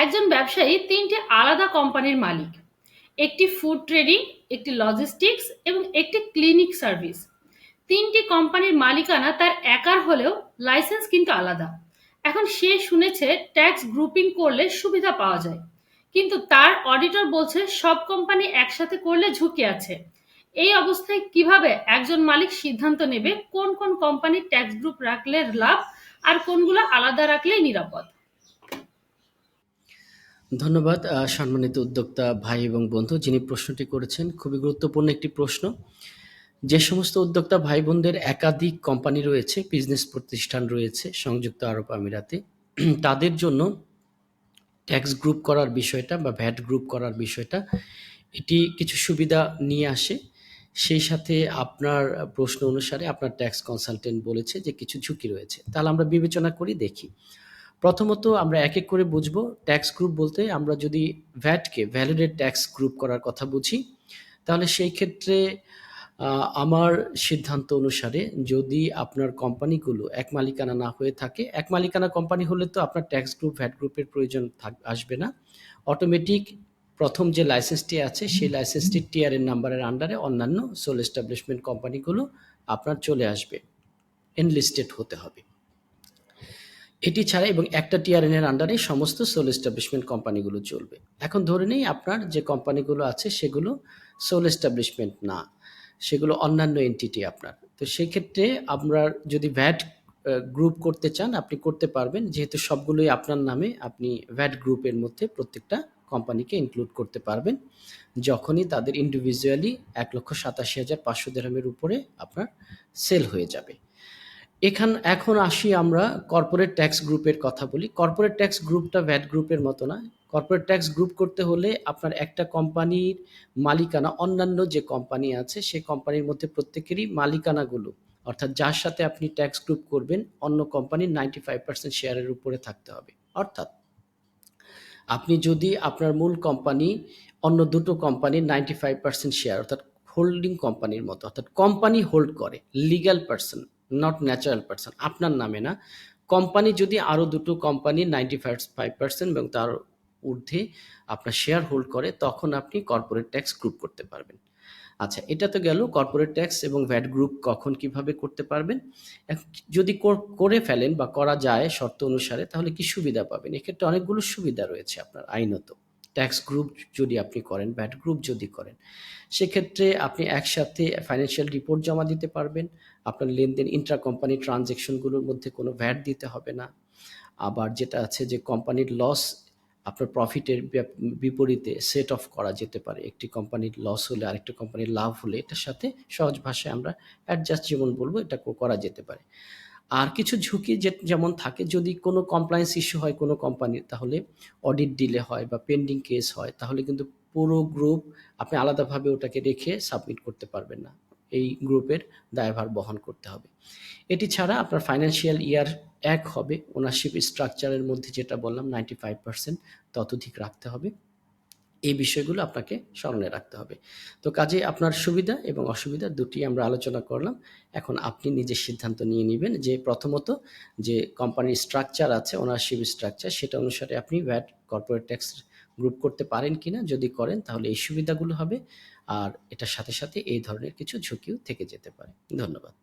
একজন ব্যবসায়ী তিনটি আলাদা কোম্পানির মালিক। একটি ফুড ট্রেডিং একটি লজিস্টিক্স এবং একটি ক্লিনিক সার্ভিস তিনটি কোম্পানির মালিকানা তার একার হলেও লাইসেন্স কিন্তু আলাদা। এখন সে শুনেছে ট্যাক্স গ্রুপিং করলে সুবিধা পাওয়া যায়। কিন্তু তার অডিটর বলছে সব কোম্পানি একসাথে করলে ঝুঁকি আছে। এই অবস্থায় কীভাবে একজন মালিক সিদ্ধান্ত নেবে কোন কোন কোম্পানির ট্যাক্স গ্রুপ রাখলে লাভ আর কোনগুলো আলাদা রাখলেই নিরাপদ? ধন্যবাদ সম্মানিত উদ্যোক্তা ভাই এবং বন্ধু যিনি প্রশ্নটি করেছেন। খুবই গুরুত্বপূর্ণ একটি প্রশ্ন। যে সমস্ত উদ্যোক্তা ভাই বোনদের একাধিক কোম্পানি রয়েছে, বিজনেস প্রতিষ্ঠান রয়েছে, সংযুক্ত আরব আমিরাতে, তাদের জন্য ট্যাক্স গ্রুপ করার বিষয়টা বা ভ্যাট গ্রুপ করার বিষয়টা এটি কিছু সুবিধা নিয়ে আসে। সেই সাথে আপনার প্রশ্ন অনুসারে আপনার ট্যাক্স কনসালটেন্ট বলেছে যে কিছু ঝুঁকি রয়েছে। তাহলে আমরা বিবেচনা করি, দেখি। প্রথমত আমরা এক এক করে বুঝব ট্যাক্স গ্রুপ বলতে আমরা যদি ভ্যাটকে ভ্যালিডেড ট্যাক্স গ্রুপ করার কথা বুঝি, তাহলে সেই ক্ষেত্রে আমার সিদ্ধান্ত অনুসারে যদি আপনার কোম্পানিগুলো এক মালিকানা না হয়ে থাকে, এক মালিকানা কোম্পানি হলে তো আপনার ট্যাক্স গ্রুপ ভ্যাট গ্রুপের প্রয়োজন থাক, আসবে না। অটোমেটিক প্রথম যে লাইসেন্সটি আছে, সেই লাইসেন্সটি টিআরএন নাম্বারের আন্ডারে অন্যান্য সোল এস্টাবলিশমেন্ট কোম্পানিগুলো আপনার চলে আসবে এনলিস্টেড হতে হবে। এটি ছাড়া এবং একটা টিআরএন এর আন্ডারে সমস্ত সোল এস্টাবলিশমেন্ট কোম্পানিগুলো চলবে। এখন ধরে নেই আপনার যে কোম্পানিগুলো আছে সেগুলো সোল এস্টাবলিশমেন্ট না, সেগুলো অন্যান্য এন্টিটি আপনার। তো সেই ক্ষেত্রে আমরা যদি ভ্যাট গ্রুপ করতে চান, আপনি করতে পারবেন। যেহেতু সবগুলোই আপনার নামে, আপনি ভ্যাট গ্রুপের মধ্যে প্রত্যেকটা কোম্পানিকে ইনক্লুড করতে পারবেন। যখনই তাদের ইন্ডিভিজুয়ালি এক লক্ষ সাতাশি হাজার পাঁচশো দেড়ামের উপরে আপনার সেল হয়ে যাবে। এখান, এখন আসি আমরা কর্পোরেট ট্যাক্স গ্রুপের কথা বলি। কর্পোরেট ট্যাক্স গ্রুপটা ভ্যাট গ্রুপের মতো না। কর্পোরেট ট্যাক্স গ্রুপ করতে হলে আপনার একটা কোম্পানির মালিকানা, অন্যান্য যে কোম্পানি আছে, সেই কোম্পানির মধ্যে প্রত্যেকেরই মালিকানাগুলো, অর্থাৎ যার সাথে আপনি ট্যাক্স গ্রুপ করবেন, অন্য কোম্পানির নাইনটি ফাইভ পার্সেন্ট শেয়ারের উপরে থাকতে হবে। অর্থাৎ আপনি যদি আপনার মূল কোম্পানি অন্য দুটো কোম্পানির নাইনটি ফাইভ পার্সেন্ট শেয়ার অর্থাৎ হোল্ডিং কোম্পানির মতো, অর্থাৎ কোম্পানি হোল্ড করে legal person not natural person আপনার নামে না। কোম্পানি যদি আরও দুটো কোম্পানি নাইনটি ফাইভ পার্সেন্ট এবং তার ঊর্ধ্বে আপনার শেয়ার হোল্ড করে, তখন আপনি কর্পোরেট ট্যাক্স গ্রুপ করতে পারবেন। আচ্ছা এটা তো গেল কর্পোরেট ট্যাক্স এবং ভ্যাট গ্রুপ কখন কীভাবে করতে পারবেন? যদি করে ফেলেন বা করা যায় শর্ত অনুসারে, তাহলে কি সুবিধা পাবেন? এক্ষেত্রে অনেকগুলো সুবিধা রয়েছে আপনার আইনত। ট্যাক্স গ্রুপ যদি আপনি করেন ব্যাট গ্রুপ যদি করেন, সেক্ষেত্রে আপনি একসাথে ফাইন্যান্সিয়াল রিপোর্ট জমা দিতে পারবেন। আপনার লেনদেন ইন্ট্রা কোম্পানি ট্রানজ্যাকশনগুলোর মধ্যে কোনো ভ্যাট দিতে হবে না। আবার যেটা আছে যে কোম্পানির লস আপনার প্রফিটের বিপরীতে সেট অফ করা যেতে পারে। একটি কোম্পানির লস হলে আরেকটি কোম্পানির লাভ হলে এটার সাথে সহজ ভাষায় আমরা অ্যাডজাস্ট যেমন বলব, এটা করা যেতে পারে। আর কিছু ঝুঁকি যে- যেমন থাকে, যদি কোনো কমপ্লায়েন্স ইস্যু হয় কোনো কোম্পানির তাহলে অডিট ডিলে হয় বা পেন্ডিং কেস হয়, তাহলে কিন্তু পুরো গ্রুপ আপনি আলাদাভাবে ওটাকে রেখে সাবমিট করতে পারবেন না। এই গ্রুপের দায়ভার বহন করতে হবে। এটি ছাড়া আপনার ফাইন্যান্সিয়াল ইয়ার এক হবে। ওনারশিপ স্ট্রাকচারের মধ্যে যেটা বললাম নাইনটি ফাইভ পার্সেন্ট ততোধিক রাখতে হবে। এই বিষয়গুলো আপনাকে স্মরণে রাখতে হবে। তো কাজে আপনার সুবিধা এবং অসুবিধা দুটি আমরা আলোচনা করলাম। এখন আপনি নিজের সিদ্ধান্ত নিয়ে নেবেন যে প্রথমত যে কোম্পানির স্ট্রাকচার আছে ওনারশিপ স্ট্রাকচার সেটা অনুসারে আপনি ভ্যাট কর্পোরেট ট্যাক্স গ্রুপ করতে পারেন কিনা, যদি করেন তাহলে এই সুবিধাগুলো হবে। আর এটার সাথে সাথে এই ধরনের কিছু ঝুঁকিও থেকে যেতে পারে। ধন্যবাদ।